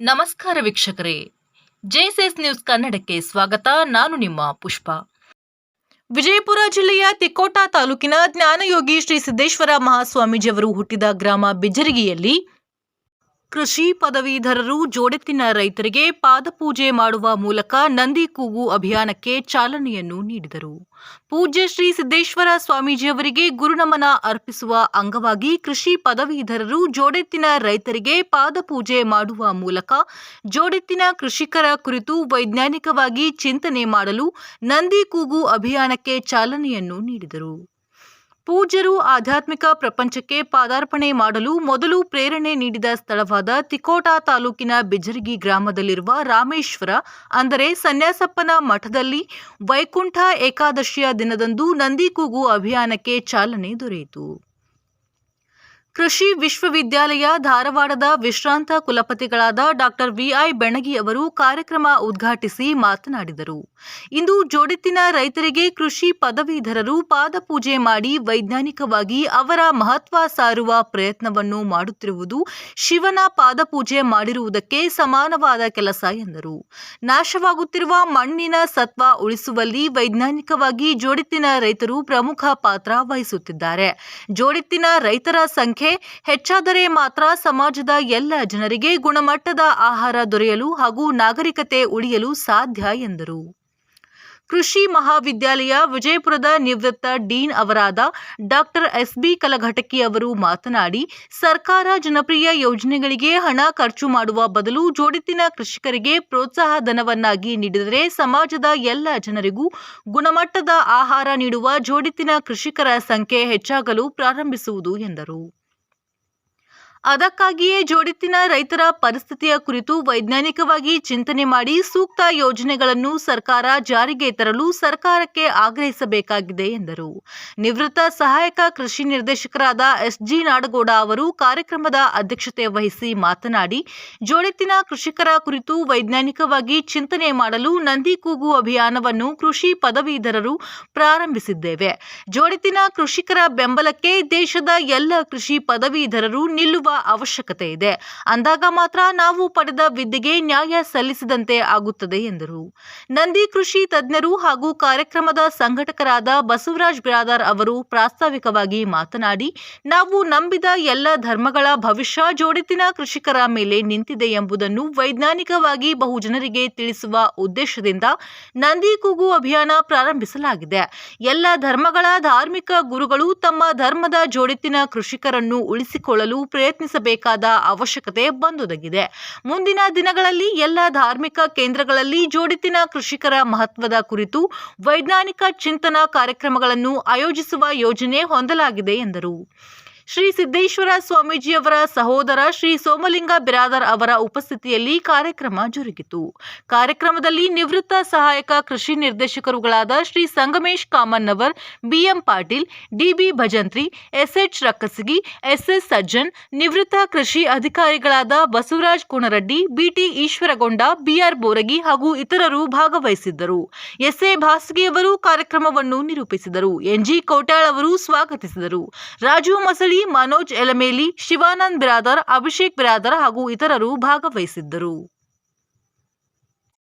ನಮಸ್ಕಾರ ವೀಕ್ಷಕರೇ. JSS news ಕನ್ನಡಕ್ಕೆ ಸ್ವಾಗತ. ನಾನು ನಿಮ್ಮ ಪುಷ್ಪ. ವಿಜಯಪುರ ಜಿಲ್ಲೆಯ ತಿಕೋಟಾ ತಾಲೂಕಿನ ಜ್ಞಾನಯೋಗಿ ಶ್ರೀ ಸಿದ್ದೇಶ್ವರ ಮಹಾಸ್ವಾಮೀಜಿಯವರು ಹುಟ್ಟಿದ ಗ್ರಾಮ ಬಿಜರಗಿಯಲ್ಲಿ ಕೃಷಿ ಪದವೀಧರರು ಜೋಡೆತ್ತಿನ ರೈತರಿಗೆ ಪಾದಪೂಜೆ ಮಾಡುವ ಮೂಲಕ ನಂದಿ ಕೂಗು ಅಭಿಯಾನಕ್ಕೆ ಚಾಲನೆಯನ್ನು ನೀಡಿದರು. ಪೂಜ್ಯ ಶ್ರೀ ಸಿದ್ದೇಶ್ವರ ಸ್ವಾಮೀಜಿಯವರಿಗೆ ಗುರುನಮನ ಅರ್ಪಿಸುವ ಅಂಗವಾಗಿ ಕೃಷಿ ಪದವೀಧರರು ಜೋಡೆತ್ತಿನ ರೈತರಿಗೆ ಪಾದಪೂಜೆ ಮಾಡುವ ಮೂಲಕ ಜೋಡೆತ್ತಿನ ಕೃಷಿಕರ ಕುರಿತು ವೈಜ್ಞಾನಿಕವಾಗಿ ಚಿಂತನೆ ಮಾಡಲು ನಂದಿ ಕೂಗು ಅಭಿಯಾನಕ್ಕೆ ಚಾಲನೆಯನ್ನು ನೀಡಿದರು. ಪೂಜ್ಯರು ಆಧ್ಯಾತ್ಮಿಕ ಪ್ರಪಂಚಕ್ಕೆ ಪಾದಾರ್ಪಣೆ ಮಾಡಲು ಮೊದಲು ಪ್ರೇರಣೆ ನೀಡಿದ ಸ್ಥಳವಾದ ತಿಕೋಟಾ ತಾಲೂಕಿನ ಬಿಜರಗಿ ಗ್ರಾಮದಲ್ಲಿರುವ ರಾಮೇಶ್ವರ, ಅಂದರೆ ಸನ್ಯಾಸಪ್ಪನ ಮಠದಲ್ಲಿ ವೈಕುಂಠ ಏಕಾದಶಿಯ ದಿನದಂದು ನಂದಿಕೂಗು ಅಭಿಯಾನಕ್ಕೆ ಚಾಲನೆ ದೊರೆಯಿತು. ಕೃಷಿ ವಿಶ್ವವಿದ್ಯಾಲಯ ಧಾರವಾಡದ ವಿಶ್ರಾಂತ ಕುಲಪತಿಗಳಾದ ಡಾಕ್ಟರ್ ವಿಐ ಬೆಣಗಿ ಅವರು ಕಾರ್ಯಕ್ರಮ ಉದ್ಘಾಟಿಸಿ ಮಾತನಾಡಿದರು. ಇಂದು ಜೋಡಿತ್ತಿನ ರೈತರಿಗೆ ಕೃಷಿ ಪದವೀಧರರು ಪಾದಪೂಜೆ ಮಾಡಿ ವೈಜ್ಞಾನಿಕವಾಗಿ ಅವರ ಮಹತ್ವ ಸಾರುವ ಪ್ರಯತ್ನವನ್ನು ಮಾಡುತ್ತಿರುವುದು ಶಿವನ ಪಾದಪೂಜೆ ಮಾಡಿರುವುದಕ್ಕೆ ಸಮಾನವಾದ ಕೆಲಸ ಎಂದರು. ನಾಶವಾಗುತ್ತಿರುವ ಮಣ್ಣಿನ ಸತ್ವ ಉಳಿಸುವಲ್ಲಿ ವೈಜ್ಞಾನಿಕವಾಗಿ ಜೋಡಿತ್ತಿನ ರೈತರು ಪ್ರಮುಖ ಪಾತ್ರ ವಹಿಸುತ್ತಿದ್ದಾರೆ. ಜೋಡಿತ್ತಿನ ರೈತರ ಸಂಖ್ಯೆ ಹೆಚ್ಚಾದರೆ ಮಾತ್ರ ಸಮಾಜದ ಎಲ್ಲ ಜನರಿಗೆ ಗುಣಮಟ್ಟದ ಆಹಾರ ದೊರೆಯಲು ಹಾಗೂ ನಾಗರಿಕತೆ ಉಳಿಯಲು ಸಾಧ್ಯ ಎಂದರು. ಕೃಷಿ ಮಹಾವಿದ್ಯಾಲಯ ವಿಜಯಪುರದ ನಿವೃತ್ತ ಡೀನ್ ಅವರಾದ ಡಾಕ್ಟರ್ ಎಸ್ಬಿ ಕಲಘಟಕಿ ಅವರು ಮಾತನಾಡಿ, ಸರ್ಕಾರ ಜನಪ್ರಿಯ ಯೋಜನೆಗಳಿಗೆ ಹಣ ಖರ್ಚು ಮಾಡುವ ಬದಲು ಜೋಡಿತಿನ ಕೃಷಿಕರಿಗೆ ಪ್ರೋತ್ಸಾಹ ಧನವನ್ನಾಗಿ ನೀಡಿದರೆ ಸಮಾಜದ ಎಲ್ಲ ಜನರಿಗೂ ಗುಣಮಟ್ಟದ ಆಹಾರ ನೀಡುವ ಜೋಡಿತಿನ ಕೃಷಿಕರ ಸಂಖ್ಯೆ ಹೆಚ್ಚಾಗಲು ಪ್ರಾರಂಭಿಸುವುದು ಎಂದರು. ಅದಕ್ಕಾಗಿಯೇ ಜೋಡಿತ್ತಿನ ರೈತರ ಪರಿಸ್ಥಿತಿಯ ಕುರಿತು ವೈಜ್ಞಾನಿಕವಾಗಿ ಚಿಂತನೆ ಮಾಡಿ ಸೂಕ್ತ ಯೋಜನೆಗಳನ್ನು ಸರ್ಕಾರ ಜಾರಿಗೆ ತರಲು ಸರ್ಕಾರಕ್ಕೆ ಆಗ್ರಹಿಸಬೇಕಾಗಿದೆ ಎಂದರು. ನಿವೃತ್ತ ಸಹಾಯಕ ಕೃಷಿ ನಿರ್ದೇಶಕರಾದ ಎಸ್ಜಿ ನಾಡಗೌಡ ಅವರು ಕಾರ್ಯಕ್ರಮದ ಅಧ್ಯಕ್ಷತೆ ವಹಿಸಿ ಮಾತನಾಡಿ, ಜೋಡಿತ್ತಿನ ಕೃಷಿಕರ ಕುರಿತು ವೈಜ್ಞಾನಿಕವಾಗಿ ಚಿಂತನೆ ಮಾಡಲು ನಂದಿ ಕೂಗು ಅಭಿಯಾನವನ್ನು ಕೃಷಿ ಪದವೀಧರರು ಪ್ರಾರಂಭಿಸಿದ್ದೇವೆ. ಜೋಡಿತ್ತಿನ ಕೃಷಿಕರ ಬೆಂಬಲಕ್ಕೆ ದೇಶದ ಎಲ್ಲ ಕೃಷಿ ಪದವೀಧರರು ನಿಲ್ಲುವ ಅವಶ್ಯಕತೆ ಇದೆ. ಅಂದಾಗ ಮಾತ್ರ ನಾವು ಪಡೆದ ವಿದ್ಯೆಗೆ ನ್ಯಾಯ ಸಲ್ಲಿಸಿದಂತೆ ಆಗುತ್ತದೆ ಎಂದರು. ನಂದಿ ಕೃಷಿ ತಜ್ಞರು ಹಾಗೂ ಕಾರ್ಯಕ್ರಮದ ಸಂಘಟಕರಾದ ಬಸವರಾಜ್ ಬಿರಾದಾರ್ ಅವರು ಪ್ರಾಸ್ತಾವಿಕವಾಗಿ ಮಾತನಾಡಿ, ನಾವು ನಂಬಿದ ಎಲ್ಲ ಧರ್ಮಗಳ ಭವಿಷ್ಯ ಜೋಡಿತಿನ ಕೃಷಿಕರ ಮೇಲೆ ನಿಂತಿದೆ ಎಂಬುದನ್ನು ವೈಜ್ಞಾನಿಕವಾಗಿ ಬಹುಜನರಿಗೆ ತಿಳಿಸುವ ಉದ್ದೇಶದಿಂದ ನಂದಿ ಕೂಗು ಅಭಿಯಾನ ಪ್ರಾರಂಭಿಸಲಾಗಿದೆ. ಎಲ್ಲ ಧರ್ಮಗಳ ಧಾರ್ಮಿಕ ಗುರುಗಳು ತಮ್ಮ ಧರ್ಮದ ಜೋಡಿತಿನ ಕೃಷಿಕರನ್ನು ಉಳಿಸಿಕೊಳ್ಳಲು ಪ್ರಯತ್ನಿಸಬೇಕಾದ ಅವಶ್ಯಕತೆ ಬಂದೊದಗಿದೆ. ಮುಂದಿನ ದಿನಗಳಲ್ಲಿ ಎಲ್ಲ ಧಾರ್ಮಿಕ ಕೇಂದ್ರಗಳಲ್ಲಿ ಜೋಡಿತಿನ ಕೃಷಿಕರ ಮಹತ್ವದ ಕುರಿತು ವೈಜ್ಞಾನಿಕ ಚಿಂತನಾ ಕಾರ್ಯಕ್ರಮಗಳನ್ನು ಆಯೋಜಿಸುವ ಯೋಜನೆ ಹೊಂದಲಾಗಿದೆ ಎಂದರು. ಶ್ರೀ ಸಿದ್ದೇಶ್ವರ ಸ್ವಾಮೀಜಿಯವರ ಸಹೋದರ ಶ್ರೀ ಸೋಮಲಿಂಗ ಬಿರಾದರ್ ಅವರ ಉಪಸ್ಥಿತಿಯಲ್ಲಿ ಕಾರ್ಯಕ್ರಮ ಜರುಗಿತು. ಕಾರ್ಯಕ್ರಮದಲ್ಲಿ ನಿವೃತ್ತ ಸಹಾಯಕ ಕೃಷಿ ನಿರ್ದೇಶಕರುಗಳಾದ Shri Sangamesh Kamannavar, BM Patil, DB Bhajantri, SH Rakkasagi, SS Sajjan, ನಿವೃತ್ತ ಕೃಷಿ ಅಧಿಕಾರಿಗಳಾದ ಬಸವರಾಜ್ ಕುಣರಡ್ಡಿ ಬಿಟಿ ಈಶ್ವರಗೊಂಡ, ಬಿಆರ್ ಬೋರಗಿ ಹಾಗೂ ಇತರರು ಭಾಗವಹಿಸಿದ್ದರು. ಎಸ್ಎ ಭಾಸ್ಗಿಯವರು ಕಾರ್ಯಕ್ರಮವನ್ನು ನಿರೂಪಿಸಿದರು. ಎನ್ಜಿ ಕೋಟ್ಯಾಳ್ ಅವರು ಸ್ವಾಗತಿಸಿದರು. ರಾಜು ಮಸಳಿ ಮನೋಜ್ ಎಲಮೇಲಿ ಶಿವಾನಂದ್ ಬಿರಾದರ್ ಅಭಿಷೇಕ್ ಬಿರಾದರ್ ಹಾಗೂ ಇತರರು ಭಾಗವಹಿಸಿದ್ದರು.